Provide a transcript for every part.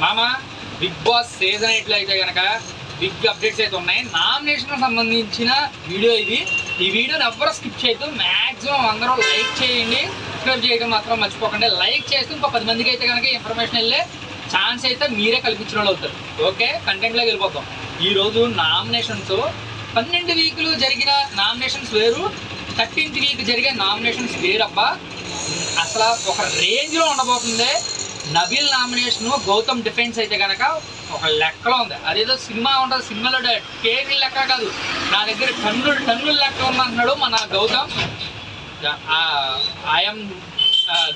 మామ big boss season ఎయిట్లో అయితే కనుక బిగ్ అప్డేట్స్ అయితే ఉన్నాయి. నామినేషన్ సంబంధించిన వీడియో ఇది. ఈ వీడియోని ఎవ్వరు స్కిప్ చేయొద్దు. మ్యాక్సిమం అందరూ లైక్ చేయండి. సబ్స్క్రైబ్ చేయడం మాత్రం మర్చిపోకండి. లైక్ చేస్తే ఇంకో పది మందికి అయితే కనుక ఇన్ఫర్మేషన్ వెళ్ళే ఛాన్స్ అయితే మీరే కల్పించిన వాళ్ళు అవుతారు. ఓకే? కంటెంట్లోకి వెళ్ళిపోతాం. ఈరోజు నామినేషన్స్. పన్నెండు వీకులు జరిగిన నామినేషన్స్ వేరు. థర్టీన్త్ వీక్ జరిగే నామినేషన్స్ వేరబ్బా. అసలు ఒక రేంజ్లో ఉండబోతుంది. నబీల్ నామినేషన్ గౌతమ్ డిఫెన్స్ అయితే కనుక ఒక లెక్కలో ఉంది. అదేదో సినిమా ఉంటుంది సినిమాలో కేజీ లెక్క కాదు. నా దగ్గర టన్నులు టన్నుల లెక్క ఉందంటున్నాడు మన గౌతమ్. ఐఎమ్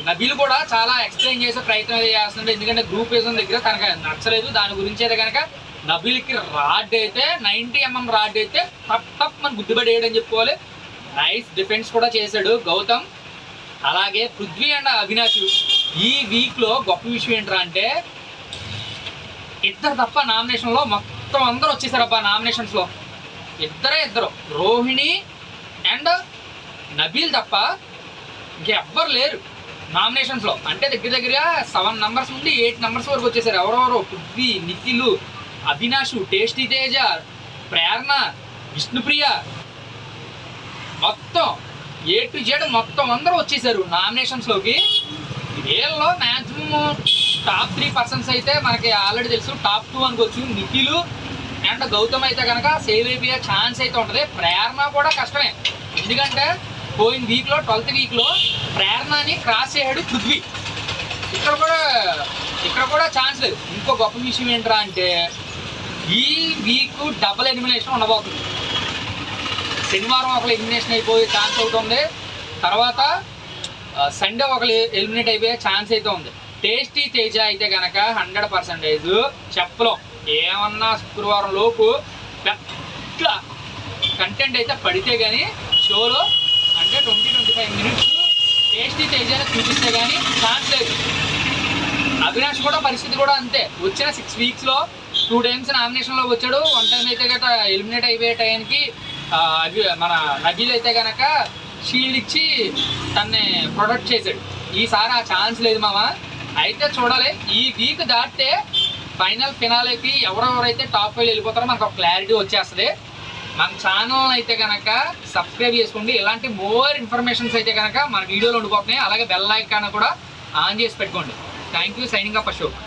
నబీలు కూడా చాలా ఎక్స్ప్లెయిన్ చేసే ప్రయత్నం అయితే చేస్తున్నాడు. ఎందుకంటే గ్రూప్ వేసిన దగ్గర తనకు నచ్చలేదు. దాని గురించి అయితే కనుక నబీల్కి రాడ్ అయితే నైంటీ ఎంఎం రాడ్ అయితే టప్ టప్ మన గుర్తుపడేయడం చెప్పుకోవాలి. నైస్ డిఫెన్స్ కూడా చేశాడు గౌతమ్. అలాగే పృథ్వీ అండ్ అవినాష్ ఈ వీక్లో గొప్ప విషయం ఏంట్రా అంటే ఇద్దరు తప్ప నామినేషన్లో మొత్తం అందరూ వచ్చేసారబ్బా నామినేషన్స్లో ఇద్దరే ఇద్దరు. రోహిణి అండ్ నబీల్ తప్ప ఇంకెవ్వరు లేరు నామినేషన్స్లో అంటే దగ్గర దగ్గర సెవెన్ నెంబర్స్ నుండి ఎయిట్ నెంబర్స్ వరకు వచ్చేసారు. ఎవరెవరో? పృథ్వీ నిఖిల్ అవినాష్ టేస్టీ తేజ ప్రేరణ విష్ణుప్రియ. మొత్తం ఏ టు జెడ్ మొత్తం అందరూ వచ్చేసారు నామినేషన్స్లోకి వీళ్ళలో మ్యాక్సిమం టాప్ త్రీ పర్సన్స్ అయితే మనకి ఆల్రెడీ తెలుసు. టాప్ టూ అనుకోవచ్చు. నిఖిల్ అండ్ గౌతమ్ అయితే కనుక సేవ్ అయిపోయే ఛాన్స్ అయితే ఉంటుంది. ప్రేరణ కూడా కష్టమే. ఎందుకంటే పోయిన వీక్లో ట్వెల్త్ వీక్లో ప్రేరణని క్రాస్ చేయడు పృథ్వీ. ఇక్కడ కూడా ఇక్కడ కూడా ఛాన్స్ లేదు. ఇంకో గొప్ప విషయం ఏంట్రా అంటే ఈ వీక్ డబుల్ ఎలిమినేషన్ ఉండబోతుంది. శనివారం ఒకరు ఎలిమినేషన్ అయిపోయే ఛాన్స్ అవుతుంది తర్వాత సండే ఒకరు ఎలిమినేట్ అయిపోయే ఛాన్స్ అయితే ఉంది. టేస్టీ తేజ అయితే కనుక హండ్రెడ్ పర్సెంటేజ్ చెప్పలేం. ఏమన్నా శుక్రవారం లోపు పెద్ద కంటెంట్ అయితే పడితే కానీ షోలో అంటే twenty twenty five minutes tasty Teja చూపిస్తే కానీ ఛాన్స్ లేదు. అవినాష్ కూడా పరిస్థితి కూడా అంతే. వచ్చిన సిక్స్ వీక్స్లో టూ టైమ్స్ నామినేషన్లో వచ్చాడు. వన్ టైం అయితే గట్రా ఎలిమినేట్ అయిపోయే టైంకి అవి మన నబీల్ అయితే కనుక షీల్డ్ ఇచ్చి తన్ని ప్రొటెక్ట్ చేశాడు. ఈసారి ఆ ఛాన్స్ లేదు మామ. అయితే చూడాలి ఈ వీక్ దాటితే ఫైనల్ ఫినాలేకి ఎవరెవరైతే టాప్ ఫైవ్ వెళ్ళిపోతారో మనకు ఒక క్లారిటీ వచ్చేస్తుంది. మన ఛానల్ అయితే కనుక సబ్స్క్రైబ్ చేసుకోండి. ఇలాంటి మోర్ ఇన్ఫర్మేషన్స్ అయితే కనుక మన వీడియోలో ఉండిపోతున్నాయి. అలాగే బెల్ ఐకాన్ కూడా ఆన్ చేసి పెట్టుకోండి. Thank you signing up Ashok